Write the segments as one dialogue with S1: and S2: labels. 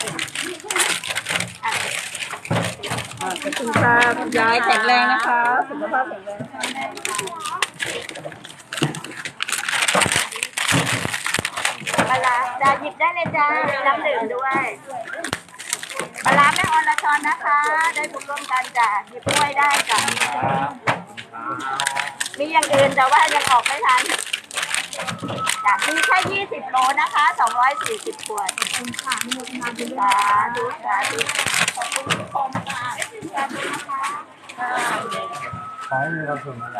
S1: ขอบคุณค่ะคุณยายแข็งแรงนะคะสุขภาพแข็งแรง
S2: ปลาร้าจ้าหยิบได้เลยจ้ามีน้ำดื่มด้วยปลาร้าแม่อรชรนะคะ ได้บุกร่วมกันจ้ะหยิบด้วยได้จ้ะมีอย่างอื่นแต่ว่ายังออกไม่ทัน จ้ะมีแค่ยี่สิบโลนะคะสองร้อยสี่สิบขวดขอบคุณค่ะมีมาดูสาธุสาธุขอบคุณทุกคนค่ะสาธุนะคะ
S3: ขอให้มีความสุขนะ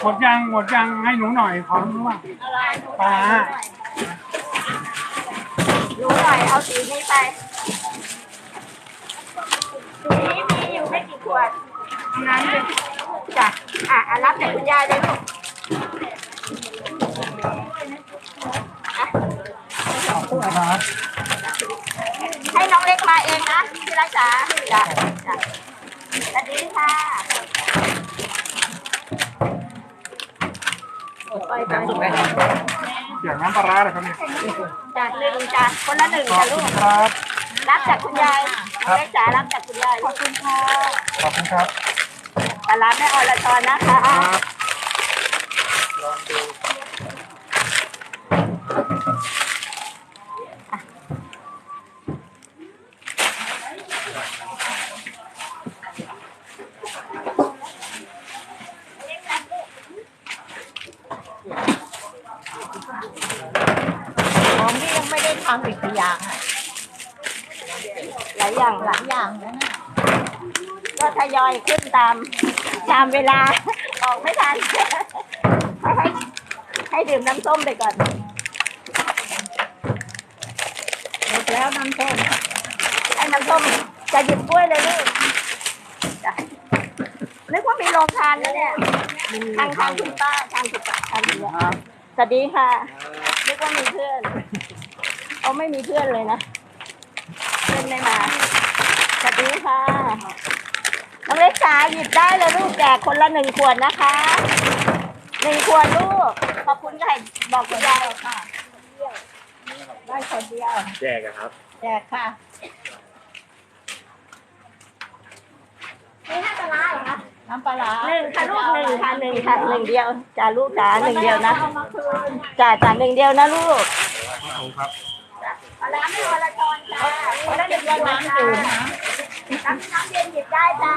S4: หมดยังหมดยังให้หนูหน่อยขอหนูว่า
S2: อะไร
S4: ปลา
S2: รู้หน่อยเอาสีนี้ไปสีนี้มีอยู่ไม่กี่ขวดนั้นจ้ะอะรับจากคุณยายเลยลูกอะ
S4: ครับ
S2: ให้น้องเล็กมาเองนะที่รักษาจ้ะจ้ะสวัสดีค่ะไปไป
S4: เสียงน้ำปลาร้าเลยครับเนี่ย
S2: จากหนึ่งจ้ะคนละหนึ่ง
S4: ขอบ
S2: จ้ะลู
S4: คุณ
S2: ก
S4: ครับ
S2: รับจากคุณยายน้องเล็กจ๋ารับจากคุณยายขอบคุณค่ะ
S4: ขอบคุณครับ
S2: ปลาร้าแม่อรชรนะคะ
S4: ครับ
S1: ของที่ ยังไม่ได้ทำอีกกี่อย่างอะ
S2: หลายอย่าง
S1: หลายอย่างนะน่ะ
S2: ก็ทยอยขึ้นตามตามเวลา ออกไม่ทันให้ให้ดื่มน้ำส้มไปก่อน
S1: หมดแล้วน้ำส้ม
S2: ให้น้ำส้มจะหยิบกล้วยเลยลูกจ้ะนึกว่ามีโรงทานแล้วเนี่ยทางทางคุณป้าทางคุณป้าทางคุณป้าสวัสดีค่ะนึกว่ามีเพื่อน เอาไม่มีเพื่อนเลยนะ เพื่อนไม่มาสวัสดีค่ะ น้องเล็กจ๋าหยิบได้เลยลูกแจกคนละหนึ่งขวดนะคะหนึ่งขวดลูก ขอบคุณค่ะบอกคุณยายค่ะ
S1: ได้คนเดียว
S3: แจกอะครับ
S1: แจกค่ะ
S2: นี่ห้าตลาเหรอคะ
S1: น้ำปลาร้า
S2: หนึ่งค่ะลูกหนึ่งค่ะหนึ่งค่ะหนึ่งเดียวจ้าลูกจ๋าหนึ่งเดียวนะ
S1: เอามาคืน
S2: จ้าจ้าหนึ่งเดียวนะลูก
S4: ขอบคุณครับ
S2: เอาล้างไม่เอาละจอนจ้าคนละหนึ่งเดียว
S1: น้ำดื่มนะ
S2: น้ำน้ำเย็นหยิบได้จ้า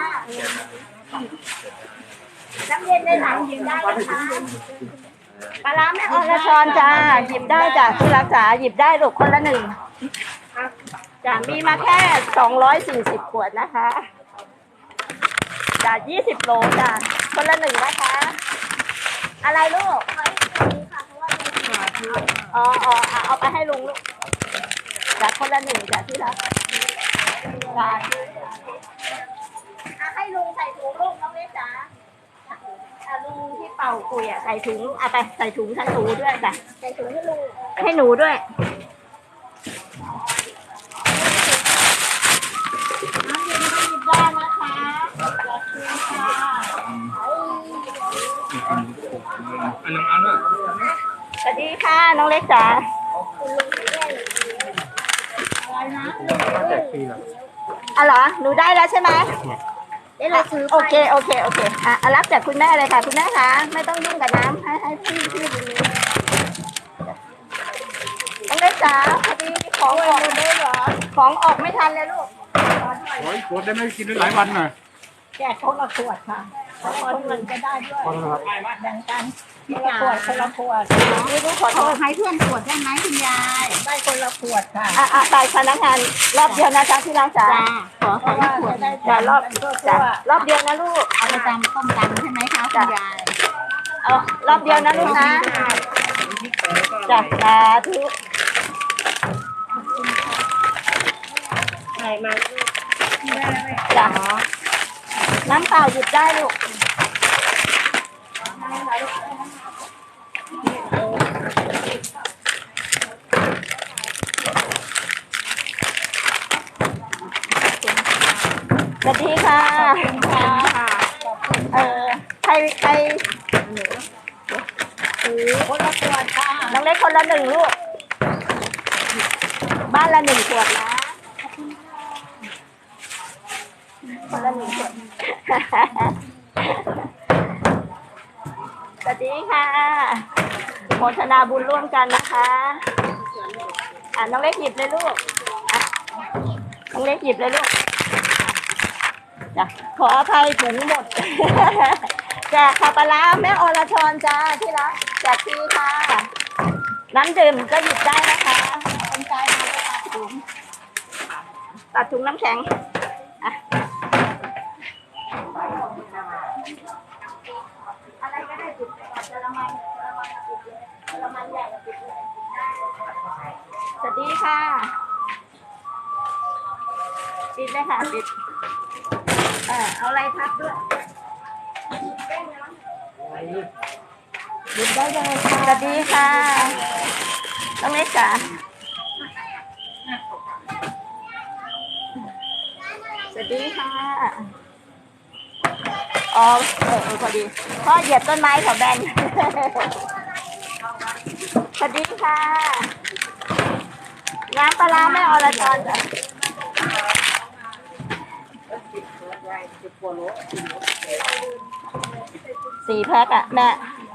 S2: น้ำเย็นในหลังหยิบได้นะคะปลาร้าแม่อรชรจ้าหยิบได้จ้าที่รักษาหยิบได้ลูกคนละหนึ่งจ้ามีมาแค่สองร้อยสี่สิบขวดนะคะจ้ายี่สิบโลจ้าคนละหนึ่งนะคะ อะไรลูกอ๋ออ๋อเอาไปให้ลุงลูก จากคนละหนึ่งจากที่รักจ้าอะให้ลุงใส่ถุงลูกน้องเล็กจ๋าอะลุงที่เป่าคุยอะใส่ถุงลูกเอาไปใส่ถุงให้หนูด้วยจ้ะใส่ถุงให้ลุงให้หนูด้วย น้ำเย็นให้หยิบได้นะคะขอบคุณค่ะ
S3: อันนึงอันน่ะ
S2: สวัสดีค่ะน้องเล็กจ๋า
S4: แจกฟรีเหรอ
S2: อะเหรอ หนูได้แล้วใช่ไหมเดี๋ยวเราซื้อโอเค โอเค โอเค อะอะรับจากคุณแม่เลยค่ะ คุณแม่คะ ไม่ต้องยุ่งกับน้ำให้ให้พี่พี่ดูนี้น้องเล็กจ๋าพอดีของออกได้เหรอ ของออกไม่ทันเลยลูก
S4: โอ้ยปวดได้ไหมกินได้หลายวันหน่อย
S1: แจกคนละขวดค่ะคนอื่นก็ได้ด้วย
S4: ขอบคุณครับ
S1: แบ่งกัน คนละขวดคนละขวด
S2: นี่ลูกขอโทษ
S1: ให้เพื่อนขวดได้ไหมคุณยายได้คนละขวดค่ะ
S2: อะอะใส่พนักงานรอบเดียวนะจ๊ะที่รักจ๋าขอ
S1: เพราะว่าจะได้
S2: จ้ะรอบ
S1: ทั่ว
S2: จ้ะรอบเดียวนะลูก
S1: เอาไปตำต้มตำใช่ไหมคะคุณยาย
S2: เอารอบเดียวนะลูกนะจ้ะสาธุ
S1: ใส่มา
S2: จ้ะน้ำเปล่าหยุดได้ลูก ไอค
S1: นละขวดค่ะ
S2: น้องเล็กคนละหนึ่งลูก บ้านละหนึ่งขวดนะ
S1: คนละหนึ่งขวด
S2: สวัสดีค่ะโมทนาบุญร่วมกันนะคะ อะน้องเล็กหยิบเลยลูกน้องเล็กหยิบเลยลูกขออภัยถุงหมด แจกขับปลาร้าแม่อรชรจ้าที่รักแจกฟรีค่ะ น้ำดื่มก็หยิบได้นะคะคนใจมาไปตัดถุงตัดถุงน้ำแข็งอะอะไรก็ได้จุดจะละมันละมันปิดเลยละมันใหญ่ก็ปิดเลยสวัสดีค่ะปิดเลยค่ะปิดเออเอาอะไรพักด้วย ดได้เลยค่ะสวัสดีค่ะต้องเล็กจ๋าสวัสดีค่ะอ๋อเออเออพอดีพ่อเหยียบต้นไม้เขาแบนสวัสดีค่ะน้ำปลาร้าแม่อรชรจ้ะ สี่แพ็คอะแม่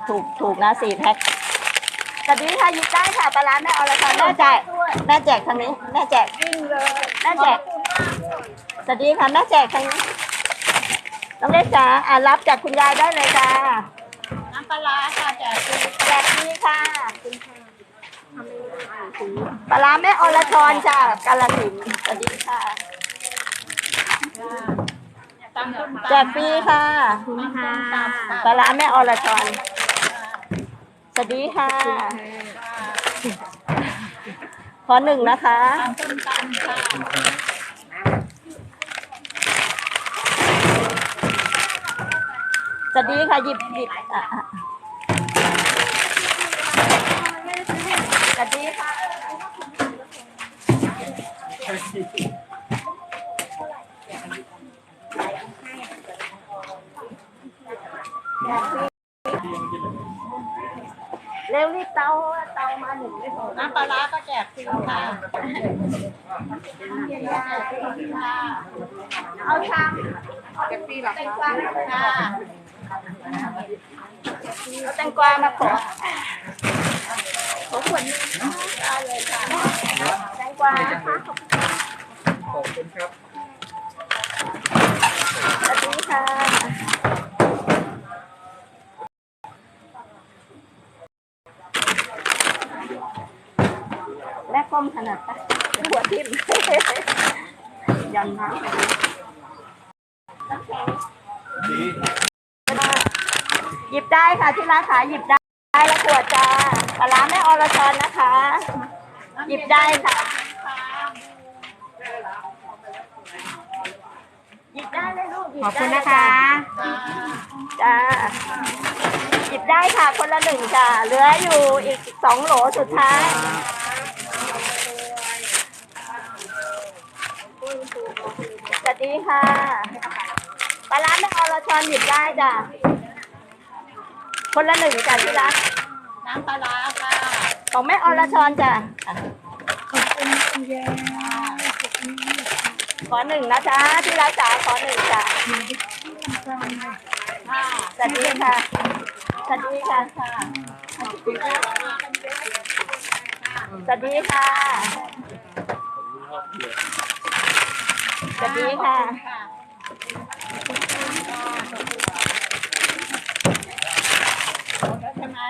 S2: ถูกถูกนะสี่แพ็คสวัสดีค่ะหยิบได้ค่ะปลาร้าแม่เอาละค่ะแม่แจกแม่แจกทางนี้แม่แจกแม่แจกสวัสดีค่ะแม่แจกทางนี้น้องเล็กจ๋าอ่ารับจากคุณยายได้เลยจ้า
S1: น้ำปลาร้าค่ะแจกฟรี
S2: แจกนี่ค่ะปลาร้าแม่อรชรจ้า กาลสินธุ์สวัสดีค่ะ
S1: ตำส้ม
S2: แจกฟรีค่ะ
S1: ตำส้มตำ
S2: ปลาร้าแม่อรชรสวัสดีค่ะ ขอหนึ่งนะคะ
S1: ตำส้มตำค่ะ
S2: สวัสดีค่ะหยิบหยิบอะอะสวัสดีค่ะ เร็วรีบเตาเตามาหนึ่งไม่พอ
S1: น้ำปลาร้าก็แจกฟรีค่ะ
S2: เอาชาม
S1: แจกฟรีหรอ
S2: แตง
S1: คะ
S2: กวา
S1: ค่ะ
S2: เอาแตงกวามาขอขอขวดหนึงได้เลยค่ะแตงกวานะคะขอบคุณค่ะ
S4: ขอบคุณครับ
S2: สวัสดีค่ะ แม่ก้มขนาดปะหัวทิ่มยันน้ำไปดูน้ำแขงหยิบได้ค่ะที่ร้านขายหยิบได้ได้ละขวดจ้าปลาร้าแม่อรชรนะคะ หยิบได้ค่ะหยิบได้เลยลูกหยิบ
S1: ขอบคุณนะคะ
S2: จ้าหยิบได้ค่ะคนละหนึ่งจ้าเหลืออยู่อีกสองโหลสุดท้าย สวัส ดีค่ะปลาร้าแม่อรชรหยิบได้จ้ะ คนละหนึ่งจ้ะที่รัก
S1: น้ำปลาร้าค่ะ
S2: ของแม่อรชรจ้ะขอหนึ่งนะจ๊ะที่รักจ๋าขอหนึ่งจ้ะ
S1: ค่ะ
S2: สวัสดีค่ะ สวัสดีค่ะสวัสดีค่ะ สวัสดีค่ะ
S1: ใช่ไหม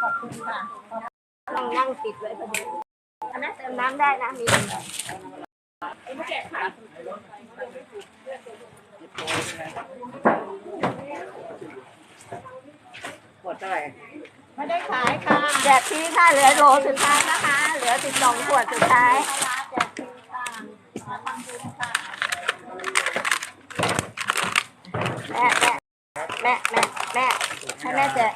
S1: ขอบคุณค่ะ
S2: นั่งนั่งติดเลยพอดีอันนั้นเติมน้ำได้นะมี
S1: ไไม่ได้ขายค่ะ
S2: แจกทีค่ะเหลือโหลสุดท้ายนะคะ เหลือสิบสองขวดสุดท้าย
S1: แจกฟรีค่ะมาทำบุญค่ะ
S2: แม่แม่แม่แม่แม่ให้แม่แจก